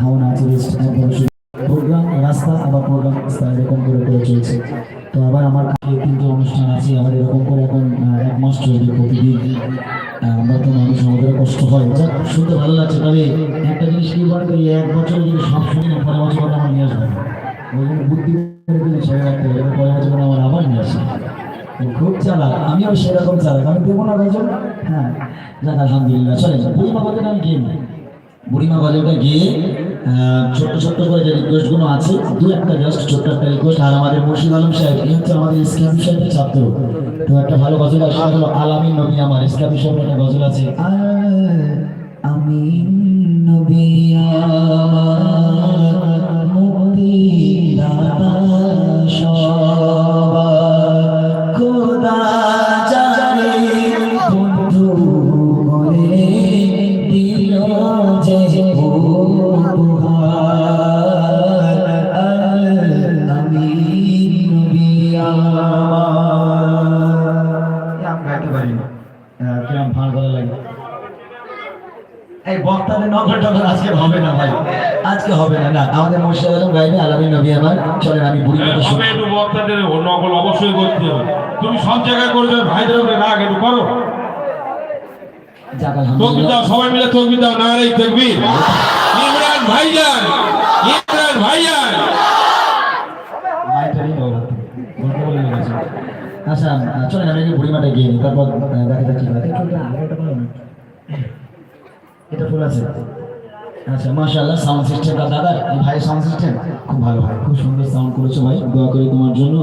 খাওয়ানো একদম প্রোগ্রাম, রাস্তা আবার প্রোগ্রাম এরকম করে করে চলছে, তো আবার আমার তিনটে অনুষ্ঠান আছে আমার এরকম করে এখন এক মাস চলবে প্রতিদিন। আমরা তো মানুষ আমাদের কষ্ট হয়। যাক, শুনতে ভালো লাগছে, তবে একটা জিনিস কি মনে করি এক বছরে যদি সব শুনি না বছর আমার নিয়ে আসবে, ওই বুদ্ধি করে দিলে ছেড়ে রাখতে হবে পরের বছর আমার আবার নিয়ে আসে খুব চালাক, আমিও সেরকম চালাক, আমি দেবো না হ্যাঁ যাক, আলহামদুলিল্লাহ বুড়িমা বাজারে আমি নিই। বুড়িমা বাজারটা গিয়ে ছোট্ট ছোট্ট করে যে রিকোয়েস্টগুলো আছে, দু একটা জাস্ট ছোট্ট একটা রিকোয়েস্ট আর আমাদের মুর্শিদ আলম সাহেব এই হচ্ছে আমাদের ইসলাম সাহেবের ছাত্র। তো একটা ভালো গজল আছে আলামিন নবী আমার, ইসলাম সাহেবের একটা গজল আছে। আমি এই বক্তাদের নকল টকল আজকে হবে না ভাই। আজকে হবে না না। আমাদের মুর্শিদ আলম গাইবে আলামী নবী আমার। চলেন আমি বুড়ি মতো তবে একটু বক্তাদের নকল অবশ্যই করতে হবে। তুমি সব জায়গায় করবে ভাইদের উপরে রাগ একটু করো। দাও সবাই মিলে দাও ইমরান ভাইজান ইমরান ভাইজান। আচ্ছা চলেন আমি একটু বুড়িমাটা গিয়ে তারপর দেখা একটু এটা ফুল আছে। আচ্ছা মাশাআল্লাহ সাউন্ড সিস্টেমটা দাদা ভাই সাউন্ড সিস্টেম খুব ভালো ভাই খুব সুন্দর সাউন্ড করেছ ভাই। দোয়া করি তোমার জন্য।